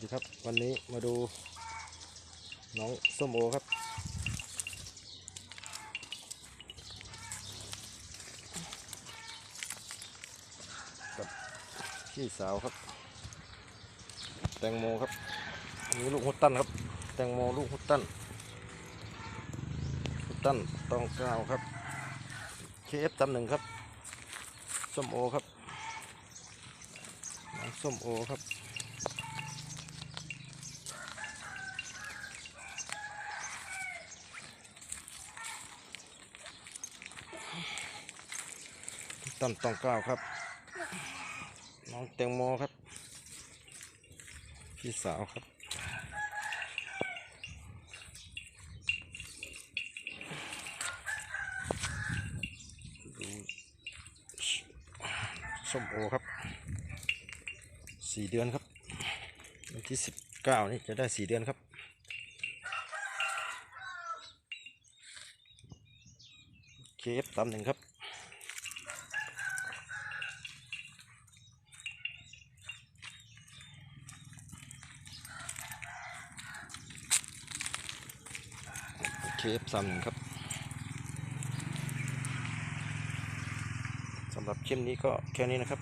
ดีครับ วันนี้มาดูน้องส้มโอครับ กับพี่สาวครับ แตงโมครับอันนี้ลูกฮุตตันครับ แตงโมลูกฮุตตันฮุตตันตองก้าครับเคฟตำหนึ่งครับ ส้มโอครับน้องส้มโอครับ ตั้มตองเก้าครับ น้องแตงโมครับ พี่สาวครับ ดูส้มโอครับ สี่เดือนครับวันที่สิบเก้านี่จะได้สี่เดือนครับเคฟตามหนึ่งครับ เค ฟสามหนึ่งครับสำหรับคลิปนี้ก็แค่นี้นะครับ